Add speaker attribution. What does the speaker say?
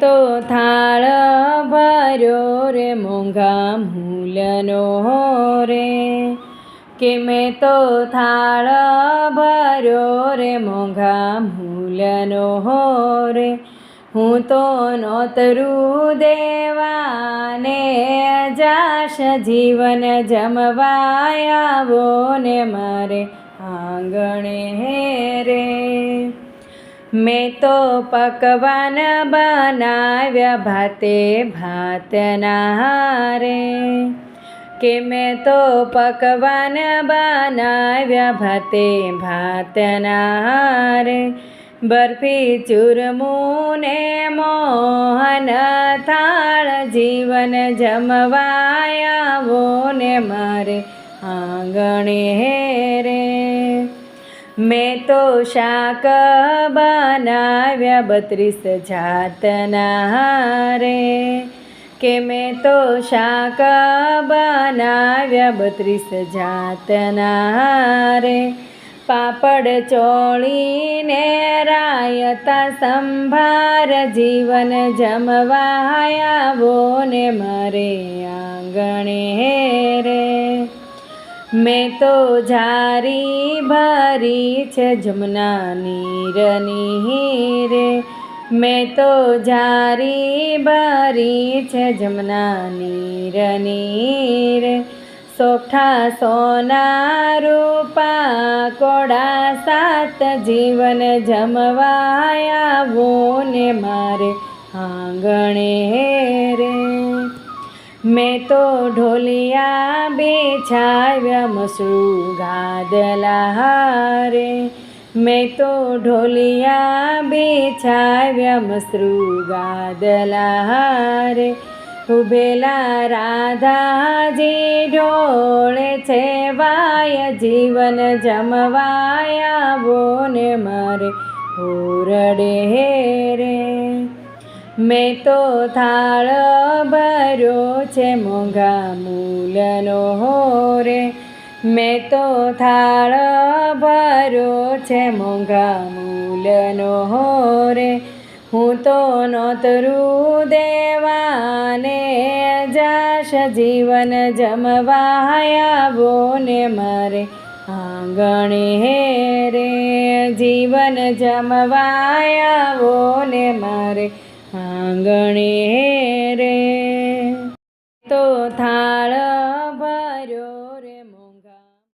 Speaker 1: તો થાળ ભર્યો રે, મોંઘા મૂલનો રે. કે મેં તો થાળ ભર્યો રે, મોંઘા મૂલનો રે. હું તો નોતરું દેવાને જાશ જીવન જમવાયાવો ને મારે આંગણે રે. મેં તો પકવાન બનાવ્યા ભાતે ભાતના હારે કે મેં તો પકવાન બનાવ્યા ભાતે ભાતના હારે બરફી ચૂરમું ને મોહન થાળ, જીવન જમવાયાવો ને મારે આંગણે રે મેં તો શાક બનાવ્યા બત્રીસ જાતના રે. કે મેં તો શાક બનાવ્યા બત્રીસ જાતના રે. પાપડ ચોળીને રાયતા સંભાર જીવન જમવાયાવો ને મારે આંગણે રે. મેં તો જારી ભરી છે જમના નીરની હીરે મેં તો જારી ભરી છે જમના નીરની રે સોઠા સોના રૂપા કોડા સાત જીવન જમવાયાવો ને મારે આંગણે મેં તો ઢોલિયા બેછાવ્યા મસરૂ ગાદલા હારે મેં તો ઢોલિયા બેછાવ્યા મસરૂ ગાદલા હારે ઉભેલા રાધાજી ઢોળે છે વાય, જીવન જમવાયા ને મારે. ઓરડે રે. મેં તો થાળ ભર્યો છે મોંઘા મૂલનો રે મેં તો થાળ ભર્યો છે મોંઘા મૂલનો રે હું તો નોતરું દેવાને જાશ જીવન જમવાયાવો ને મારે આંગણે રે જીવન જમવાયાવો ને મારે આંગણે રે.